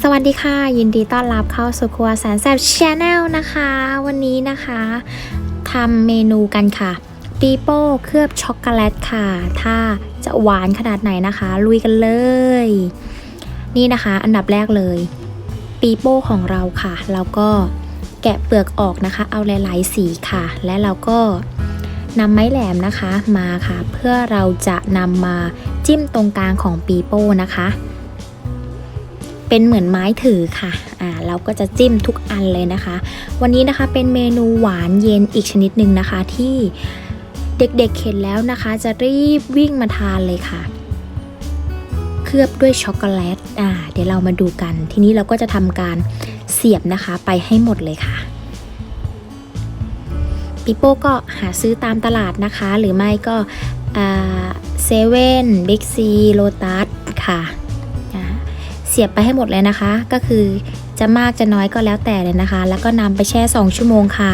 สวัสดีค่ะ ยินดีต้อนรับเข้าสู่ครัวแสนแซ่บชาแนลนะคะ วันนี้นะคะทำเมนูกันค่ะปีโป้เคลือบช็อกโกแลตค่ะ ถ้าจะหวานขนาดไหนนะคะ ลุยกันเลย นี่นะคะ อันดับแรกเลย ปีโป้ของเราค่ะเราก็แกะเปลือกออกนะคะ เอาหลายๆสีค่ะ และเราก็นำไม้แหลมนะคะมาค่ะ เพื่อเราจะนำมาจิ้มตรงกลางของปีโป้นะคะ เป็นเหมือนไม้ถือค่ะอ่าเราก็จะจิ้มทุกอันเลยนะคะ วันนี้นะคะเป็นเมนูหวานเย็นอีกชนิดหนึ่งนะคะ ที่เด็กๆเห็นแล้วนะคะ จะรีบวิ่งมาทานเลยค่ะ เคลือบด้วยช็อกโกแลตอ่าเดี๋ยวเรามาดูกัน ทีนี้เราก็จะทำการเสียบนะคะไปให้หมดเลยค่ะปิโป้ก็หาซื้อตามตลาดนะคะ หรือไม่ก็เซเว่นบิ๊กซีโลตัสค่ะ เสียบไปให้หมดเลยนะคะ ก็คือจะมากจะน้อยก็แล้วแต่เลยนะคะ แล้วก็นำไปแช่ 2 ชั่วโมงค่ะ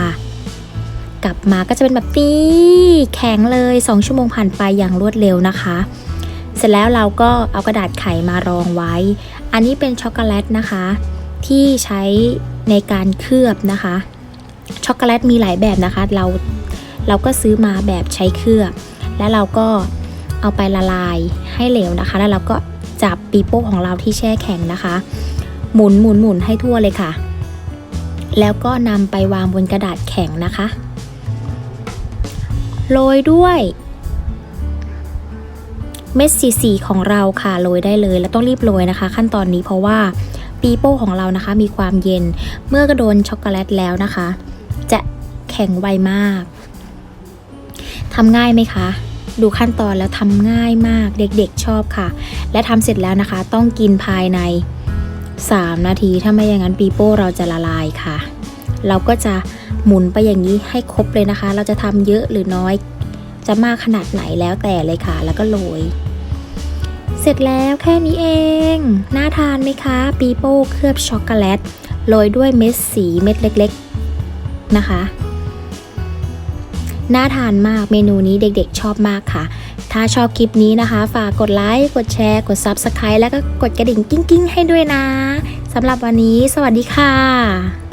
กลับมาก็จะเป็นแบบนี้แข็งเลย 2 ชั่วโมงผ่านไปอย่างรวดเร็วนะคะ เสร็จแล้วเราก็เอากระดาษไขมารองไว้ อันนี้เป็นช็อกโกแลตนะคะ ที่ใช้ในการเคลือบนะคะ ช็อกโกแลตมีหลายแบบนะคะ เราเราก็ซื้อมาแบบใช้เคลือบ แล้วเราก็เอาไปละลายให้เหลวนะคะ แล้วเราก็ จับปีโป้ของเราที่แช่แข็งนะคะ หมุนหมุนหมุนให้ทั่วเลยค่ะ แล้วก็นำไปวางบนกระดาษแข็งนะคะ โรยด้วยเม็ดสีสีของเราค่ะโรยได้เลย แล้วต้องรีบโรยนะคะ ขั้นตอนนี้เพราะว่าปีโป้ของเรานะคะ มีความเย็นเมื่อกระโดนช็อกโกแลตแล้วนะคะ จะแข็งไวมากทำง่ายไหมคะ ดูขั้นตอนแล้วทำง่ายมากเด็กๆชอบค่ะ และทำเสร็จแล้วนะคะ ต้องกินภายใน 3 นาที ถ้าไม่อย่างนั้นปีโป้เราจะละลายค่ะ เราก็จะหมุนไปอย่างนี้ให้ครบเลยนะคะ เราจะทำเยอะหรือน้อย จะมากขนาดไหนแล้วแต่เลยค่ะ แล้วก็โรยเสร็จแล้วแค่นี้เอง น่าทานไหมคะ ปีโป้เคลือบช็อกโกแลตโรยด้วยเม็ดสีเม็ดเล็ก ๆ นะคะ น่าทานมากเมนูนี้เด็กๆชอบมากค่ะ ถ้าชอบคลิปนี้นะคะ ฝากกดไลค์กดแชร์กด Subscribe แล้วก็กดกระดิ่งกิ้งๆ ให้ด้วยนะสำหรับวันนี้ สวัสดีค่ะ